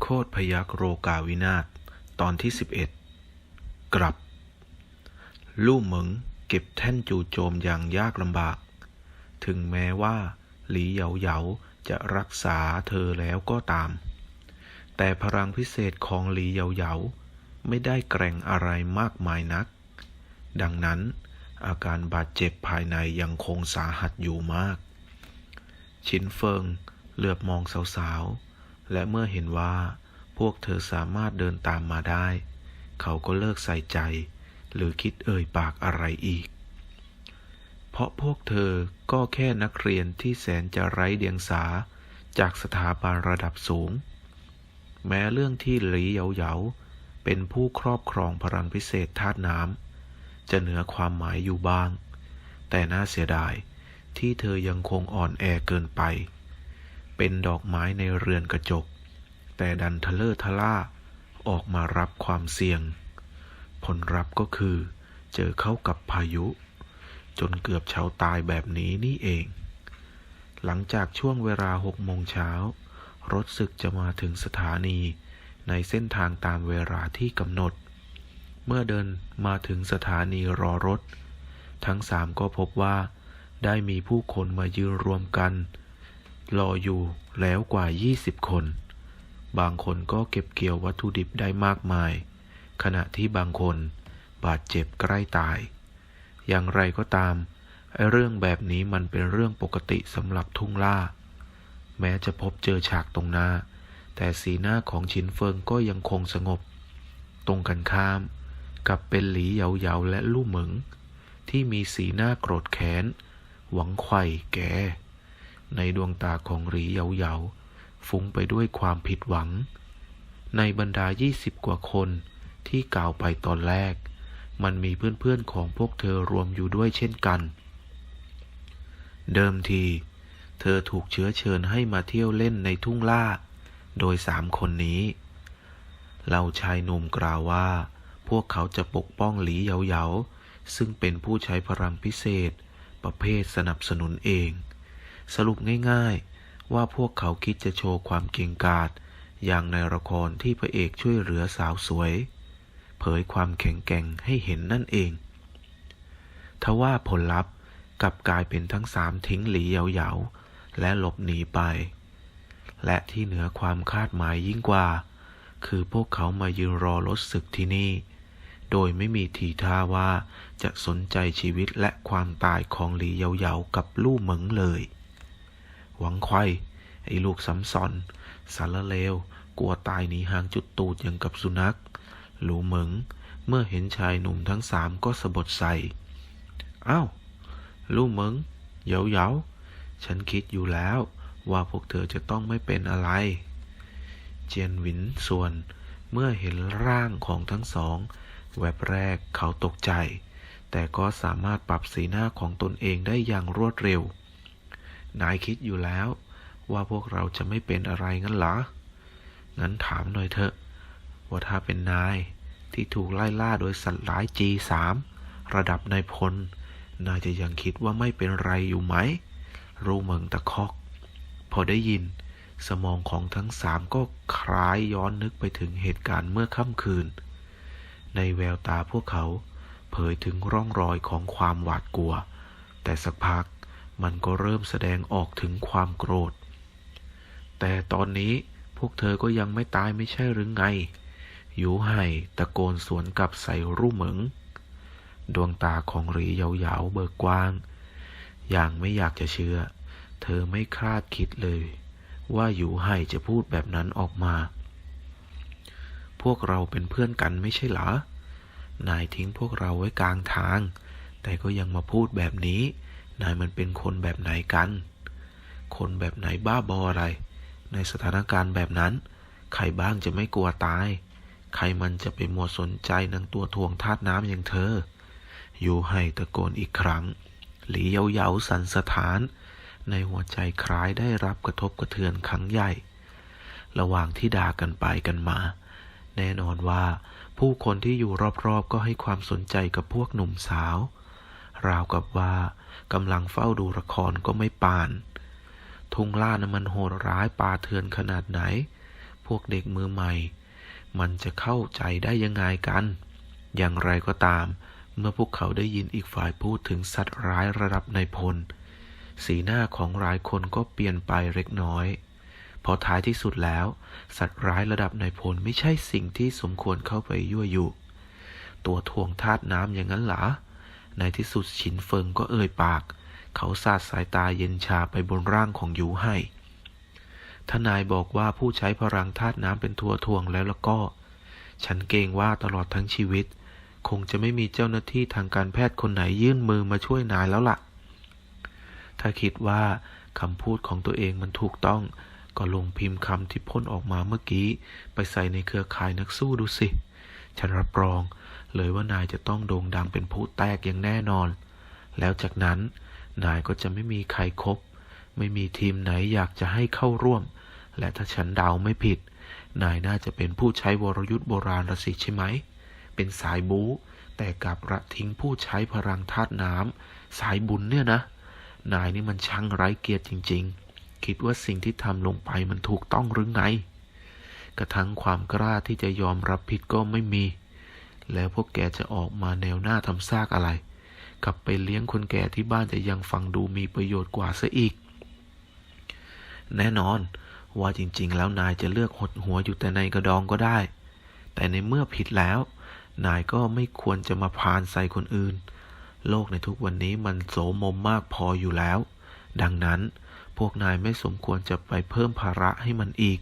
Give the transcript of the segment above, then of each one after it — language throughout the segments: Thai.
โคตรพยักโรกาวินาศตอนที่ 11 กลับ ลู่เหมิงเก็บแท่นจู่โจมอย่างยากลำบาก ถึงแม้ว่าหลีเหยาเหยาจะรักษาเธอแล้วก็ตาม แต่พลังพิเศษของหลีเหยาเหยาไม่ได้แกร่งอะไรมากมายนัก ดังนั้นอาการบาดเจ็บภายในยังคงสาหัสอยู่มาก ชินเฟิงเหลือบมองสาวๆ และเมื่อเห็นว่าพวกเธอสามารถเดินตามมาได้ เขาก็เลิกใส่ใจ หรือคิดเอ่ยปากอะไรอีก เพราะพวกเธอก็แค่นักเรียนที่แสนจะไร้เดียงสาจากสถาบันระดับสูง แม้เรื่องที่หลีเหยาเหยาเป็นผู้ครอบครองพลังพิเศษธาตุน้ำจะเหนือความหมายอยู่บ้าง แต่น่าเสียดายที่เธอยังคงอ่อนแอเกินไป เป็นดอกไม้ในเรือนกระจก แต่ดันทะเลอทะล่าออกมารับความเสี่ยง ผลรับก็คือ เจอเข้ากับพายุ จนเกือบเฉาตายแบบนี้นี่เอง หลังจากช่วงเวลาหกโมงเช้ารถศึกจะมาถึงสถานีในเส้นทางตามเวลาที่กำหนด เมื่อเดินมาถึงสถานีรอรถ ทั้งสามก็พบว่า ได้มีผู้คนมายืนรวมกัน รออยู่แล้วกว่า 20 คน บางคนก็เก็บเกี่ยววัตถุดิบได้มากมาย ขณะที่บางคนบาดเจ็บใกล้ตาย อย่างไรก็ตามไอ้เรื่องแบบนี้มันเป็นเรื่องปกติสำหรับทุ่งล่า แม้จะพบเจอฉากตรงหน้า แต่สีหน้าของชินเฟิงก็ยังคงสงบ ตรงกันข้าม กับเป็นหลีเหยาๆและลู่เหมิง ที่มีสีหน้าโกรธแค้น หวังไขว่แก ในดวงตาของหลีเหยาๆฟุ้งไปด้วยความผิดหวัง ในบรรดา 20 กว่าคนที่กล่าวไปตอนแรก มันมีเพื่อนๆของพวกเธอรวมอยู่ด้วยเช่นกัน เดิมที เธอถูกเชื้อเชิญให้มาเที่ยวเล่นในทุ่งล่า โดยสามคนนี้ เราชายหนุ่มกล่าวว่า พวกเขาจะปกป้องหลีเหยาๆซึ่งเป็นผู้ใช้พลังพิเศษ ประเภทสนับสนุนเอง สรุปง่ายๆ ว่าพวกเขาคิดจะโชว์ความเก่งกาจอย่างในละครที่พระเอกช่วยเหลือสาวสวย เผยความแข็งแกร่งให้เห็นนั่นเอง ทว่าผลลัพธ์กลับกลายเป็นทั้งสามทิ้งหลีเหยาๆ และหลบหนีไป และที่เหนือความคาดหมายยิ่งกว่า คือพวกเขามายืนรอรถศึกที่นี่ โดยไม่มีทีท่าว่าจะสนใจชีวิตและความตายของหลีเหยาๆกับลู่เหมิงเลย หวังไข่ไอ้ลูกซ้ำซ้อนสารเลว กลัวตายหนีห่างจุดตูดอย่างกับสุนัข หลูเหมิง เมื่อเห็นชายหนุ่มทั้งสามก็สะบดใส่ อ้าวลู่เหมิงเยาเยาฉันคิดอยู่แล้วว่าพวกเธอจะต้องไม่เป็นอะไร เจียนหวินส่วน เมื่อเห็นร่างของทั้งสอง แวบแรกเขาตกใจ แต่ก็สามารถปรับสีหน้าของตนเองได้อย่างรวดเร็ว นายคิดอยู่แล้ว ว่าพวกเราจะไม่เป็นอะไรงั้นเหรอ งั้นถามหน่อยเถอะ ว่าถ้าเป็นนายที่ถูกไล่ล่าโดยสัตว์ร้าย G3 ระดับนายพล นายจะยังคิดว่าไม่เป็นไรอยู่ไหม รู้เมืองตะคอก พอได้ยิน สมองของทั้งสามก็คล้ายย้อนนึกไปถึงเหตุการณ์เมื่อค่ำคืน ในแววตาพวกเขา เผยถึงร่องรอยของความหวาดกลัว แต่สักพัก มันก็เริ่มแสดงออกถึงความโกรธ แต่ตอนนี้พวกเธอก็ยังไม่ตายไม่ใช่หรือไง ยูไห่ตะโกนสวนกลับใส่รุ่เหมิง ดวงตาของหรียาวๆเบิกกว้าง อย่างไม่อยากจะเชื่อ เธอไม่คาดคิดเลย ว่ายูไห่จะพูดแบบนั้นออกมา พวกเราเป็นเพื่อนกันไม่ใช่หรอ นายทิ้งพวกเราไว้กลางทาง แต่ก็ยังมาพูดแบบนี้ นายมันเป็นคนแบบไหนกัน คนแบบไหนบ้าบออะไร ในสถานการณ์แบบนั้น ใครบ้างจะไม่กลัวตาย ใครมันจะไปมัวสนใจนางตัวทวงธาตุน้ำอย่างเธอ อยู่ให้ตะโกนอีกครั้ง หลีเยาๆสันสถาน ในหัวใจคล้ายได้รับกระทบกระเทือนครั้งใหญ่ ระหว่างที่ด่ากันไปกันมา แน่นอนว่าผู้คนที่อยู่รอบๆก็ให้ความสนใจกับพวกหนุ่มสาว ราวกับว่า กำลังเฝ้าดูละครก็ไม่ปาน ทุ่งล่านะมันโหดร้ายป่าเถื่อนขนาดไหน พวกเด็กมือใหม่ มันจะเข้าใจได้ยังไงกัน อย่างไรก็ตาม เมื่อพวกเขาได้ยินอีกฝ่ายพูดถึงสัตว์ร้ายระดับนายพล สีหน้าของหลายคนก็เปลี่ยนไปเล็กน้อยพราะท้ายที่สุดแล้ว สัตว์ร้ายระดับนายพลไม่ใช่สิ่งที่สมควรเข้าไปยั่วยุ ตัวทวงธาตุน้ำอย่างนั้นหรอ ในที่สุดฉินเฟิงก็เอ่ยปาก เขาสาดสายตาเย็นชาไปบนร่างของยูให้ ทนายบอกว่าผู้ใช้พลังธาตุน้ำเป็นทัวทวงแล้วแล้วก็ ฉันเกรงว่าตลอดทั้งชีวิต คงจะไม่มีเจ้าหน้าที่ทางการแพทย์คนไหนยื่นมือมาช่วยนายแล้วล่ะ ถ้าคิดว่าคำพูดของตัวเองมันถูกต้อง ก็ลงพิมพ์คำที่พ่นออกมาเมื่อกี้ ไปใส่ในเครือข่ายนักสู้ดูสิ ฉันรับรอง เลยว่านายจะต้องโด่งดังเป็นผู้แตกอย่างแน่นอน แล้วจากนั้นนายก็จะไม่มีใครครบ ไม่มีทีมไหนอยากจะให้เข้าร่วม และถ้าฉันเดาไม่ผิด นายน่าจะเป็นผู้ใช้วรยุทธ์โบราณละสิใช่ไหม เป็นสายบู๊แต่กลับระทิ้งผู้ใช้พลังธาตุน้ำสายบุญเนี่ยนะ นายนี่มันช่างไร้เกียรติจริง ๆ คิดว่าสิ่งที่ทำลงไปมันถูกต้องหรือไง กระทั่งความกล้าที่จะยอมรับผิดก็ไม่มี แล้วพวกแกจะออกมาแนวหน้าทำซากอะไร กลับไปเลี้ยงคนแก่ที่บ้านจะยังฟังดูมีประโยชน์กว่าซะอีก แน่นอนว่าจริงๆ แล้วนายจะเลือกหดหัวอยู่แต่ในกระดองก็ได้ แต่ในเมื่อผิดแล้ว นายก็ไม่ควรจะมาพานใส่คนอื่น โลกในทุกวันนี้มันโสมมมากพออยู่แล้ว ดังนั้นพวกนายไม่สมควรจะไปเพิ่มภาระให้มันอีก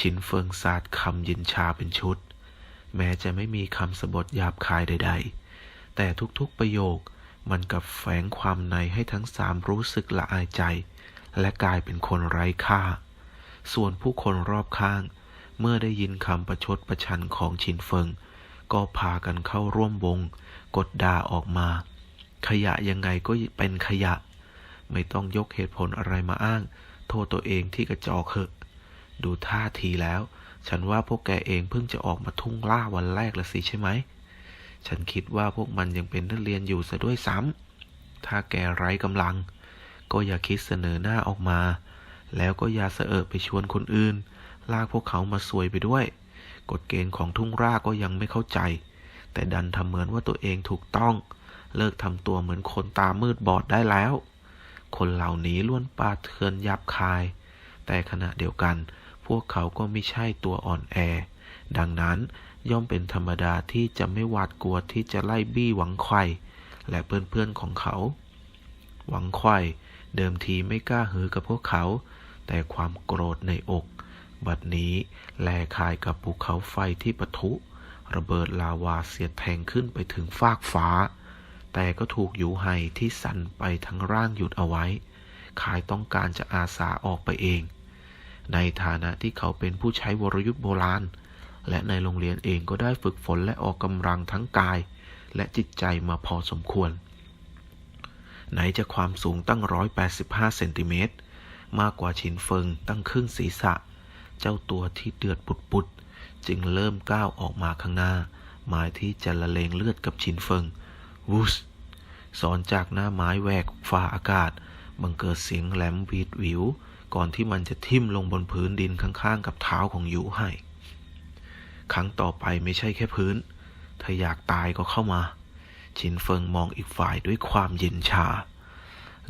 ชินเฟิงศาสาดคำเย็นชาเป็นชุด แม้จะไม่มีคำสบทหยาบคายใด ๆ แต่ทุกๆประโยคมันกับแฝงความในให้ทั้งสามรู้สึกละอายใจ และกลายเป็นคนไร้ค่า ส่วนผู้คนรอบข้าง เมื่อได้ยินคำประชดประชันของชินเฟิง ก็พากันเข้าร่วมวง กดด่าออกมา ขยะยังไงก็เป็นขยะ ไม่ต้องยกเหตุผลอะไรมาอ้าง โทษตัวเองที่กระจอกเหอะ ดูท่าทีแล้ว ฉันว่าพวกแกเองเพิ่งจะออกมาทุ่งล่าวันแรกละสิใช่ไหม ฉันคิดว่าพวกมันยังเป็นนักเรียนอยู่ซะด้วยซ้ำ ถ้าแกไร้กำลัง ก็อย่าคิดเสนอหน้าออกมา แล้วก็อย่าเสอะไปชวนคนอื่น ลากพวกเขามาซวยไปด้วย กฎเกณฑ์ของทุ่งราก็ยังไม่เข้าใจ แต่ดันทำเหมือนว่าตัวเองถูกต้อง เลิกทำตัวเหมือนคนตามืดบอดได้แล้ว คนเหล่านี้ล้วนปาเทือนยับคาย แต่ขณะเดียวกัน พวกเขาก็ไม่ใช่ตัวอ่อนแอ ดังนั้นย่อมเป็นธรรมดาที่จะไม่หวาดกลัวที่จะไล่บี้หวังไข่และเพื่อนๆของเขา หวังไข่เดิมทีไม่กล้าหือกับพวกเขา แต่ความโกรธในอก บัดนี้แลคายกับภูเขาไฟที่ปะทุ ระเบิดลาวาเสียดแทงขึ้นไปถึงฟากฟ้า แต่ก็ถูกยูไฮที่สั่นไปทั้งร่างหยุดเอาไว้คายต้องการจะอาสาออกไปเอง ในฐานะที่เขาเป็นผู้ใช้วรยุทธ์โบราณ และในโรงเรียนเองก็ได้ฝึกฝนและออกกำลังทั้งกาย และจิตใจมาพอสมควร ไหนจะความสูงตั้ง 185 เซนติเมตร มากกว่าชินเฟิงตั้งครึ่งศีรษะ เจ้าตัวที่เดือดปุดๆ จึงเริ่มก้าวออกมาข้างหน้า หมายที่จะละเลงเลือดกับชินเฟิงวูสสอนจากหน้าไม้แหวกฝ่าอากาศ บังเกิดเสียงแหลมวีดวิว ก่อนที่มันจะทิ่มลงบนพื้นดินข้างๆ กับเท้าของยูไห่ครั้งต่อไปไม่ใช่แค่พื้น ถ้าอยากตายก็เข้ามา ชินเฟิงมองอีกฝ่ายด้วยความเย็นชา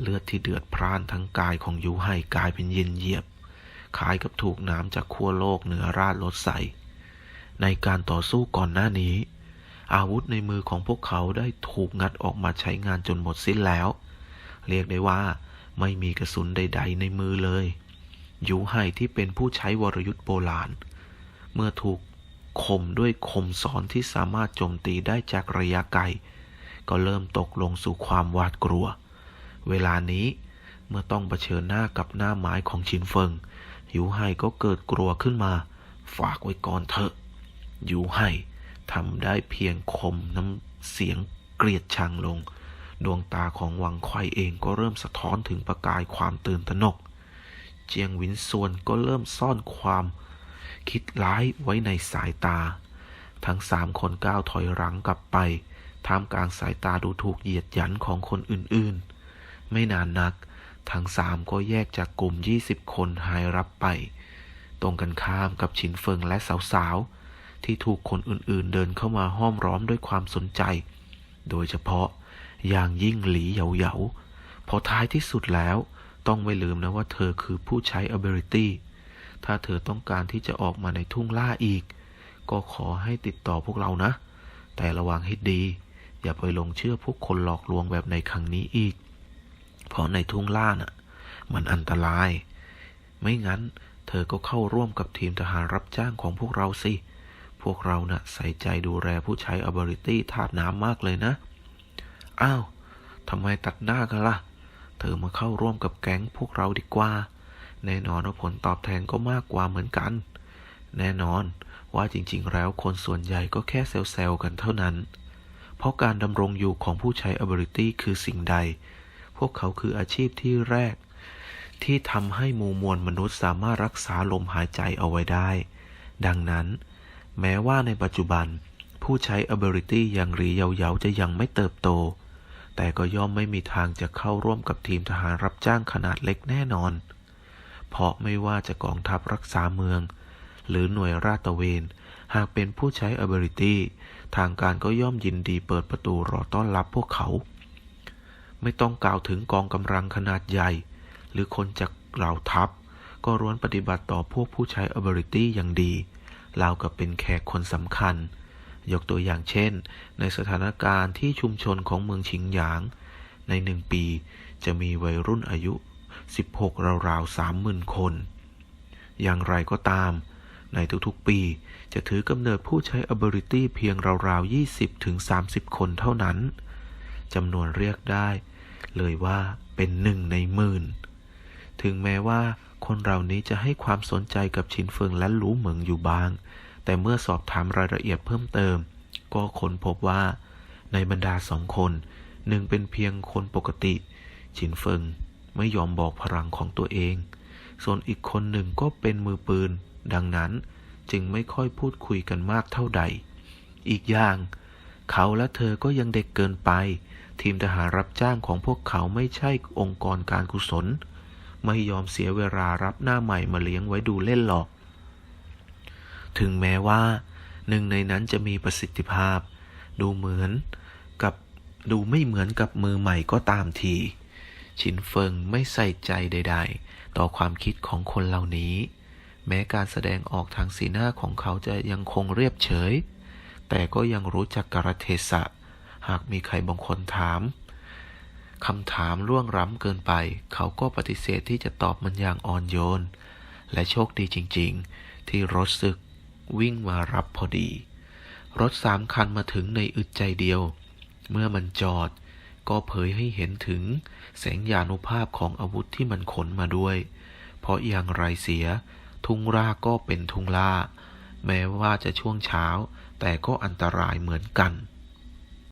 เลือดที่เดือดพร่านทั้งกายของยูไห่กลายเป็นเย็นเยียบ คล้ายกับถูกน้ำจากขั้วโลกเหนือราดลดใส ในการต่อสู้ก่อนหน้านี้ อาวุธในมือของพวกเขาได้ถูกงัดออกมาใช้งานจนหมดสิ้นแล้ว เรียกได้ว่า ไม่มีกระสุนใด ๆ ในมือเลยยูไห่ที่เป็นผู้ใช้วรยุทธ์โบราณ เมื่อถูกคมด้วยคมสอนที่สามารถโจมตีได้จากระยะไกล ก็เริ่มตกลงสู่ความหวาดกลัว เวลานี้เมื่อต้องเผชิญหน้ากับหน้าไม้ของชินเฟิงยูไห่ก็เกิดกลัวขึ้นมา ฝากไว้ก่อนเถอะยูไห่ทำได้เพียงคมน้ำเสียงเกลียดชังลง ดวงตาของวังไข่เองก็เริ่มสะท้อนถึงประกายความตื่นตระหนก เจียงหวินส่วนก็เริ่มซ่อนความคิดร้ายไว้ในสายตา ทั้งสามคนก้าวถอยหลังกลับไป ท่ามกลางสายตาดูถูกเหยียดหยันของคนอื่นๆ ไม่นานนัก ทั้งสามก็แยกจากกลุ่ม 20 คนหายรับไป ตรงกันข้ามกับฉินเฟิงและสาวๆ ที่ถูกคนอื่นๆ เดินเข้ามาห้อมล้อมด้วยความสนใจ โดยเฉพาะ อย่างยิ่งหลีเหยาๆเพอท้ายที่สุดแล้ว ต้องไม่ลืมนะว่าเธอคือผู้ใช้ ability ถ้าเธอต้องการที่จะออกมาในทุ่งล่าอีก ก็ขอให้ติดต่อพวกเรานะ แต่ระวังให้ดี อย่าไปหลงเชื่อพวกคนหลอกลวงแบบในครั้งนี้อีก เพราะในทุ่งล่าน่ะ มันอันตราย ไม่งั้น เธอก็เข้าร่วมกับทีมทหารรับจ้างของพวกเราสิ พวกเราน่ะใส่ใจดูแลผู้ใช้ ability ธาตุน้ำมากเลยนะ อ้าวทำไมตัดหน้ากันล่ะ เธอมาเข้าร่วมกับแก๊งพวกเราดีกว่า แน่นอนว่าผลตอบแทนก็มากกว่าเหมือนกัน แน่นอนว่าจริง ๆ แล้วคนส่วนใหญ่ก็แค่เซลล์กันเท่านั้น เพราะการดำรงอยู่ของผู้ใช้ ability คือสิ่งใด พวกเขาคืออาชีพที่แรก ที่ทำให้มูมวลมนุษย์สามารถรักษาลมหายใจเอาไว้ได้ ดังนั้น แม้ว่าในปัจจุบัน ผู้ใช้ ability อย่างรีเยาๆจะยังไม่เติบโต แต่ก็ย่อมไม่มีทางจะเข้าร่วมกับทีมทหารรับจ้างขนาดเล็กแน่นอน เพราะไม่ว่าจะกองทัพรักษาเมือง หรือหน่วยราตระเวน หากเป็นผู้ใช้ ability ทางการก็ย่อมยินดีเปิดประตูรอต้อนรับพวกเขา ไม่ต้องกล่าวถึงกองกำลังขนาดใหญ่ หรือคนจากเหล่าทัพ ก็ร้วนปฏิบัติต่อพวกผู้ใช้ ability อย่างดีราวกับเป็นแขกคนสำคัญ ยกตัวอย่างเช่น ในสถานการณ์ที่ชุมชนของเมืองชิงหยาง ในหนึ่งปีจะมีวัยรุ่นอายุ 16 ราวๆ 30,000 คน อย่างไรก็ตาม ในทุกๆ ปีจะถือกำเนิดผู้ใช้ ability เพียงราวๆ 20ถึง30 คนเท่านั้น จำนวนเรียกได้ เลยว่าเป็นหนึ่งในหมื่น ถึงแม้ว่าคนเหล่านี้จะให้ความสนใจกับชินเฟิงและหลูเหมิงอยู่บ้าง แต่เมื่อสอบถามรายละเอียดเพิ่มเติม ก็ค้นพบว่า ในบรรดาสองคนหนึ่งเป็นเพียงคนปกติ ชินเฟิงไม่ยอมบอกพลังของตัวเอง ส่วนอีกคนหนึ่งก็เป็นมือปืน ดังนั้นจึงไม่ค่อยพูดคุยกันมากเท่าใด อีกอย่าง เขาและเธอก็ยังเด็กเกินไป ทีมทหารรับจ้างของพวกเขาไม่ใช่องค์กรการกุศล ไม่ยอมเสียเวลารับหน้าใหม่มาเลี้ยงไว้ดูเล่นหรอก ถึงแม้ว่า หนึ่งในนั้นจะมีประสิทธิภาพ ดูเหมือนกับดูไม่เหมือนกับมือใหม่ก็ตามที ชินเฟิงไม่ใส่ใจใด ๆ ต่อความคิดของคนเหล่านี้ แม้การแสดงออกทางสีหน้าของเขาจะยังคงเรียบเฉย แต่ก็ยังรู้จักกรเทศะ หากมีใครบางคนถามคำถามล่วงล้ำเกินไป เขาก็ปฏิเสธที่จะตอบมันอย่างอ่อนโยน และโชคดีจริง ๆ ที่รถศึก วิ่งมารับพอดี รถสามคันมาถึงในอึดใจเดียว เมื่อมันจอด ก็เผยให้เห็นถึงแสงยานุภาพของอาวุธที่มันขนมาด้วย เพราะอย่างไรเสีย ทุ่งราก็เป็นทุ่งล่า แม้ว่าจะช่วงเช้า แต่ก็อันตรายเหมือนกัน